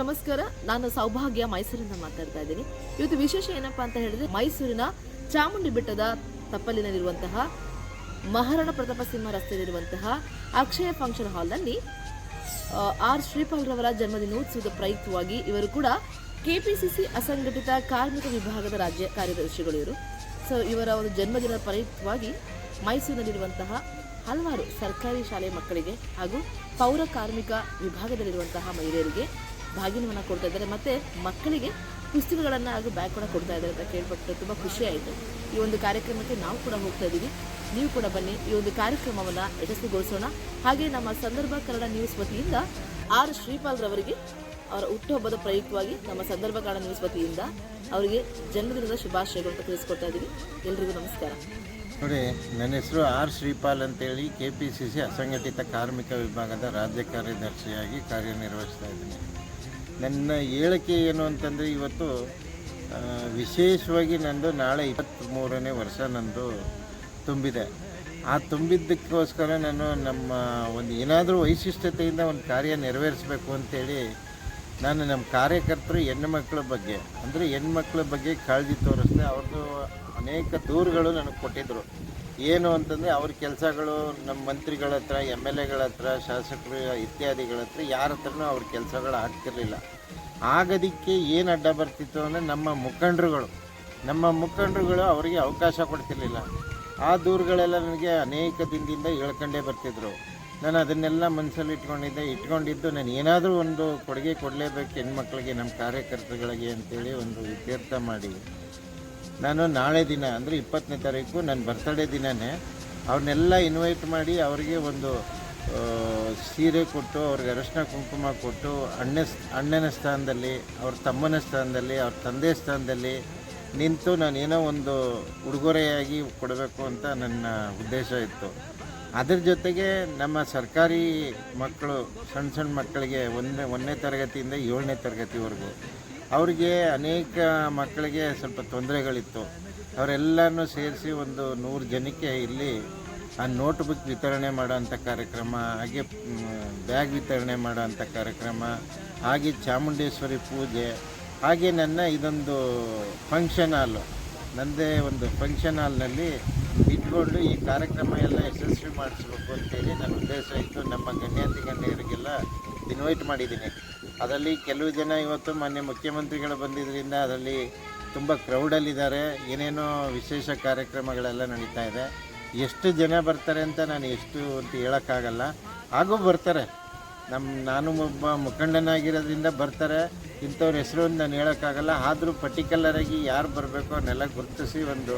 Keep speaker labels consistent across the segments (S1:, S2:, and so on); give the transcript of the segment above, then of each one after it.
S1: ನಮಸ್ಕಾರ. ನಾನು ಸೌಭಾಗ್ಯ ಮೈಸೂರಿಂದ ಮಾತಾಡ್ತಾ ಇದ್ದೀನಿ. ಇವತ್ತು ವಿಶೇಷ ಏನಪ್ಪಾ ಅಂತ ಹೇಳಿದ್ರೆ ಮೈಸೂರಿನ ಚಾಮುಂಡಿ ಬೆಟ್ಟದ ತಪ್ಪಲಿನಲ್ಲಿರುವಂತಹ ಮಹಾರಾಣ ಪ್ರತಾಪ ಸಿಂಹ ರಸ್ತೆಯಲ್ಲಿರುವಂತಹ ಅಕ್ಷಯ ಫಂಕ್ಷನ್ ಹಾಲ್ನಲ್ಲಿ ಆರ್. ಶ್ರೀಪಾಲ್ ರವರ ಜನ್ಮದಿನೋತ್ಸವದ ಪ್ರಯುಕ್ತವಾಗಿ ಇವರು ಕೂಡ ಕೆಪಿಸಿಸಿ ಅಸಂಘಟಿತ ಕಾರ್ಮಿಕ ವಿಭಾಗದ ರಾಜ್ಯ ಕಾರ್ಯದರ್ಶಿಗಳು ಇವರು. ಸೊ ಇವರ ಒಂದು ಜನ್ಮದಿನದ ಪ್ರಯುಕ್ತವಾಗಿ ಮೈಸೂರಿನಲ್ಲಿರುವಂತಹ ಹಲವಾರು ಸರ್ಕಾರಿ ಶಾಲೆ ಮಕ್ಕಳಿಗೆ ಹಾಗೂ ಪೌರ ಕಾರ್ಮಿಕ ವಿಭಾಗದಲ್ಲಿರುವಂತಹ ಮಹಿಳೆಯರಿಗೆ ಭಾಗಿನವನ್ನು ಕೊಡ್ತಾ ಇದ್ದಾರೆ. ಮತ್ತೆ ಮಕ್ಕಳಿಗೆ ಪುಸ್ತಕಗಳನ್ನು ಹಾಗೂ ಬ್ಯಾಗ್ ಕೂಡ ಕೊಡ್ತಾ ಇದ್ದಾರೆ ಅಂತ ಕೇಳ್ಪಟ್ಟು ತುಂಬ ಖುಷಿ ಆಯಿತು. ಈ ಒಂದು ಕಾರ್ಯಕ್ರಮಕ್ಕೆ ನಾವು ಕೂಡ ಹೋಗ್ತಾ ಇದ್ದೀವಿ ನೀವು ಕೂಡ ಬನ್ನಿ. ಈ ಒಂದು ಕಾರ್ಯಕ್ರಮವನ್ನು ಯಶಸ್ವಿಗೊಳಿಸೋಣ. ಹಾಗೆ ನಮ್ಮ ಸಂದರ್ಭ ಕನ್ನಡ ನ್ಯೂಸ್ ವತಿಯಿಂದ ಆರ್ ಶ್ರೀಪಾಲ್ ರವರಿಗೆ ಅವರ ಹುಟ್ಟುಹಬ್ಬದ ಪ್ರಯುಕ್ತವಾಗಿ ನಮ್ಮ ಸಂದರ್ಭ ಕನ್ನಡ ನ್ಯೂಸ್ ವತಿಯಿಂದ ಅವರಿಗೆ ಜನ್ಮದಿನದ ಶುಭಾಶಯಗಳು ಅಂತ ತಿಳಿಸ್ಕೊಡ್ತಾ ಇದ್ದೀವಿ ಎಲ್ರಿಗೂ ನಮಸ್ಕಾರ.
S2: ನೋಡಿ, ನನ್ನ ಹೆಸರು ಆರ್ ಶ್ರೀಪಾಲ್ ಅಂತೇಳಿ ಕೆ ಪಿ ಸಿ ಸಿ ಅಸಂಘಟಿತ ಕಾರ್ಮಿಕ ವಿಭಾಗದ ರಾಜ್ಯ ಕಾರ್ಯದರ್ಶಿಯಾಗಿ ಕಾರ್ಯನಿರ್ವಹಿಸ್ತಾ ಇದ್ದೀನಿ. ನನ್ನ ಹೇಳಿಕೆ ಏನು ಅಂತಂದರೆ ಇವತ್ತು ವಿಶೇಷವಾಗಿ ನಂದು ನಾಳೆ ಇಪ್ಪತ್ತ್ಮೂರನೇ ವರ್ಷ ನಂದು ತುಂಬಿದೆ. ಆ ತುಂಬಿದ್ದಕ್ಕೋಸ್ಕರ ನಾನು ನಮ್ಮ ಒಂದು ಏನಾದರೂ ವೈಶಿಷ್ಟ್ಯತೆಯಿಂದ ಒಂದು ಕಾರ್ಯ ನೆರವೇರಿಸಬೇಕು ಅಂತೇಳಿ ನಾನು ನಮ್ಮ ಕಾರ್ಯಕರ್ತರು ಹೆಣ್ಣು ಮಕ್ಕಳ ಬಗ್ಗೆ, ಅಂದರೆ ಹೆಣ್ಮಕ್ಳ ಬಗ್ಗೆ ಕಾಳಜಿ ತೋರಿಸ್ದೆ ಅವ್ರದ್ದು ಅನೇಕ ದೂರುಗಳು ನನಗೆ ಕೊಟ್ಟಿದ್ದರು ಏನು ಅಂತಂದರೆ ಅವ್ರ ಕೆಲಸಗಳು ನಮ್ಮ ಮಂತ್ರಿಗಳ ಹತ್ರ, ಎಂ ಎಲ್ ಎಗಳ ಹತ್ರ, ಶಾಸಕರು ಇತ್ಯಾದಿಗಳ ಹತ್ರ ಯಾರ ಹತ್ರನೂ ಅವ್ರ ಕೆಲಸಗಳು ಆಗ್ತಿರಲಿಲ್ಲ. ಆಗೋದಕ್ಕೆ ಏನು ಅಡ್ಡ ಬರ್ತಿತ್ತು ಅಂದರೆ ನಮ್ಮ ಮುಖಂಡರುಗಳು. ನಮ್ಮ ಮುಖಂಡರುಗಳು ಅವರಿಗೆ ಅವಕಾಶ ಕೊಡ್ತಿರ್ಲಿಲ್ಲ. ಆ ದೂರುಗಳೆಲ್ಲ ನನಗೆ ಅನೇಕ ದಿನದಿಂದ ಹೇಳ್ಕೊಂಡೇ ಬರ್ತಿದ್ರು. ನಾನು ಅದನ್ನೆಲ್ಲ ಮನಸ್ಸಲ್ಲಿ ಇಟ್ಕೊಂಡಿದ್ದೆ. ಇಟ್ಕೊಂಡಿದ್ದು ನಾನು ಏನಾದರೂ ಒಂದು ಕೊಡುಗೆ ಕೊಡಲೇಬೇಕು ಹೆಣ್ಮಕ್ಳಿಗೆ, ನಮ್ಮ ಕಾರ್ಯಕರ್ತರುಗಳಿಗೆ ಅಂತೇಳಿ ಒಂದು ಇತ್ಯರ್ಥ ಮಾಡಿ. ನಾನು ನಾಳೆ ದಿನ, ಅಂದರೆ ಇಪ್ಪತ್ತನೇ ತಾರೀಕು, ನನ್ನ ಬರ್ತಡೇ ದಿನವೇ ಅವ್ರನ್ನೆಲ್ಲ ಇನ್ವೈಟ್ ಮಾಡಿ ಅವರಿಗೆ ಒಂದು ಸೀರೆ ಕೊಟ್ಟು, ಅವ್ರಿಗೆ ಅರಶಿನ ಕುಂಕುಮ ಕೊಟ್ಟು ಅಣ್ಣ ಅಣ್ಣನ ಸ್ಥಾನದಲ್ಲಿ, ಅವ್ರ ತಮ್ಮನ ಸ್ಥಾನದಲ್ಲಿ, ಅವ್ರ ತಂದೆ ಸ್ಥಾನದಲ್ಲಿ ನಿಂತು ನಾನು ಏನೋ ಒಂದು ಉಡುಗೊರೆಯಾಗಿ ಕೊಡಬೇಕು ಅಂತ ನನ್ನ ಉದ್ದೇಶ ಇತ್ತು. ಅದ್ರ ಜೊತೆಗೆ ನಮ್ಮ ಸರ್ಕಾರಿ ಮಕ್ಕಳು, ಸಣ್ಣ ಸಣ್ಣ ಮಕ್ಕಳಿಗೆ ಒಂದನೇ ಒಂದನೇ ತರಗತಿಯಿಂದ ಏಳನೇ ತರಗತಿವರೆಗೂ ಅವರಿಗೆ ಅನೇಕ ಮಕ್ಕಳಿಗೆ ಸ್ವಲ್ಪ ತೊಂದರೆಗಳಿತ್ತು. ಅವರೆಲ್ಲನೂ ಸೇರಿಸಿ ಒಂದು ನೂರು ಜನಕ್ಕೆ ಇಲ್ಲಿ ಆ ನೋಟ್ ಬುಕ್ ವಿತರಣೆ ಮಾಡೋವಂಥ ಕಾರ್ಯಕ್ರಮ, ಹಾಗೆ ಬ್ಯಾಗ್ ವಿತರಣೆ ಮಾಡೋವಂಥ ಕಾರ್ಯಕ್ರಮ, ಹಾಗೆ ಚಾಮುಂಡೇಶ್ವರಿ ಪೂಜೆ, ಹಾಗೆ ನನ್ನ ಇದೊಂದು ಫಂಕ್ಷನ್ ಹಾಲು ನನ್ನದೇ ಒಂದು ಫಂಕ್ಷನ್ ಹಾಲ್ನಲ್ಲಿ ಇಟ್ಕೊಂಡು ಈ ಕಾರ್ಯಕ್ರಮ ಎಲ್ಲ ಯಶಸ್ವಿ ಮಾಡಿಸ್ಬೇಕು ಅಂತೇಳಿ ನನ್ನ ಉದ್ದೇಶ ಇತ್ತು. ನಮ್ಮ ಗಣ್ಯಾತಿ ಗಣ್ಯರಿಗೆಲ್ಲ ಇನ್ವೈಟ್ ಮಾಡಿದ್ದೀನಿ. ಅದರಲ್ಲಿ ಕೆಲವು ಜನ ಇವತ್ತು ಮಾನ್ಯ ಮುಖ್ಯಮಂತ್ರಿಗಳು ಬಂದಿದ್ದರಿಂದ ಅದರಲ್ಲಿ ತುಂಬ ಕ್ರೌಡಲ್ಲಿದ್ದಾರೆ ಏನೇನೋ ವಿಶೇಷ ಕಾರ್ಯಕ್ರಮಗಳೆಲ್ಲ ನಡೀತಾ ಇದೆ. ಎಷ್ಟು ಜನ ಬರ್ತಾರೆ ಅಂತ ನಾನು ಎಷ್ಟು ಅಂತ ಹೇಳೋಕ್ಕಾಗಲ್ಲ. ಹಾಗೂ ಬರ್ತಾರೆ. ನಮ್ಮ ನಾನು ಒಬ್ಬ ಮುಖಂಡನಾಗಿರೋದ್ರಿಂದ ಬರ್ತಾರೆ. ಇಂಥವ್ರ ಹೆಸರು ನಾನು ಹೇಳೋಕ್ಕಾಗಲ್ಲ. ಆದರೂ ಪರ್ಟಿಕ್ಯುಲರಾಗಿ ಯಾರು ಬರಬೇಕು ಅವನ್ನೆಲ್ಲ ಗುರುತಿಸಿ ಒಂದು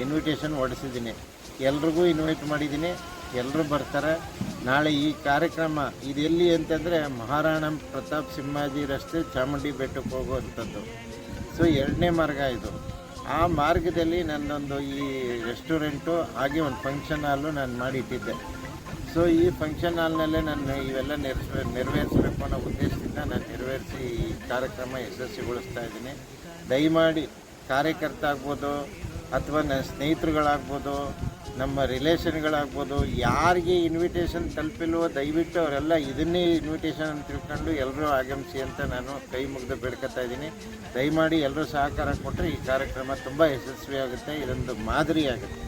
S2: ಇನ್ವಿಟೇಷನ್ ಹೊಡೆಸಿದ್ದೀನಿ. ಎಲ್ರಿಗೂ ಇನ್ವೈಟ್ ಮಾಡಿದ್ದೀನಿ. ಎಲ್ಲರೂ ಬರ್ತಾರೆ. ನಾಳೆ ಈ ಕಾರ್ಯಕ್ರಮ ಇದೆಲ್ಲಿ ಅಂತಂದರೆ ಮಹಾರಾಣ ಪ್ರತಾಪ್ ಸಿಂಹಾಜಿ ರಸ್ತೆ ಚಾಮುಂಡಿ ಬೆಟ್ಟಕ್ಕೆ ಹೋಗುವಂಥದ್ದು. ಸೊ, ಎರಡನೇ ಮಾರ್ಗ ಇದು. ಆ ಮಾರ್ಗದಲ್ಲಿ ನನ್ನೊಂದು ಈ ರೆಸ್ಟೋರೆಂಟು ಹಾಗೆ ಒಂದು ಫಂಕ್ಷನ್ ಹಾಲು ನಾನು ಮಾಡಿಟ್ಟಿದ್ದೆ. ಸೊ, ಈ ಫಂಕ್ಷನ್ ಹಾಲ್ನಲ್ಲೇ ನಾನು ಇವೆಲ್ಲ ನೆರವೇರ್ ನೆರವೇರಿಸಬೇಕು ಅನ್ನೋ ಉದ್ದೇಶದಿಂದ ನಾನು ನೆರವೇರಿಸಿ ಈ ಕಾರ್ಯಕ್ರಮ ಯಶಸ್ವಿಗೊಳಿಸ್ತಾ ಇದ್ದೀನಿ. ದಯಮಾಡಿ ಕಾರ್ಯಕರ್ತ ಆಗ್ಬೋದು ಅಥವಾ ನನ್ನ ಸ್ನೇಹಿತರುಗಳಾಗ್ಬೋದು, ನಮ್ಮ ರಿಲೇಷನ್ಗಳಾಗ್ಬೋದು, ಯಾರಿಗೆ ಇನ್ವಿಟೇಷನ್ ತಲುಪಿಲ್ವೋ ದಯವಿಟ್ಟು ಅವರೆಲ್ಲ ಇದನ್ನೇ ಇನ್ವಿಟೇಷನ್ ಅಂತ ತಿಳ್ಕೊಂಡು ಎಲ್ಲರೂ ಆಗಮಿಸಿ ಅಂತ ನಾನು ಕೈ ಮುಗಿದು ಬೇಡ್ಕೊತಾ ಇದ್ದೀನಿ. ದಯಮಾಡಿ ಎಲ್ಲರೂ ಸಹಕಾರ ಕೊಟ್ಟರೆ ಈ ಕಾರ್ಯಕ್ರಮ ತುಂಬ ಯಶಸ್ವಿಯಾಗುತ್ತೆ. ಇದೊಂದು ಮಾದರಿ ಆಗುತ್ತೆ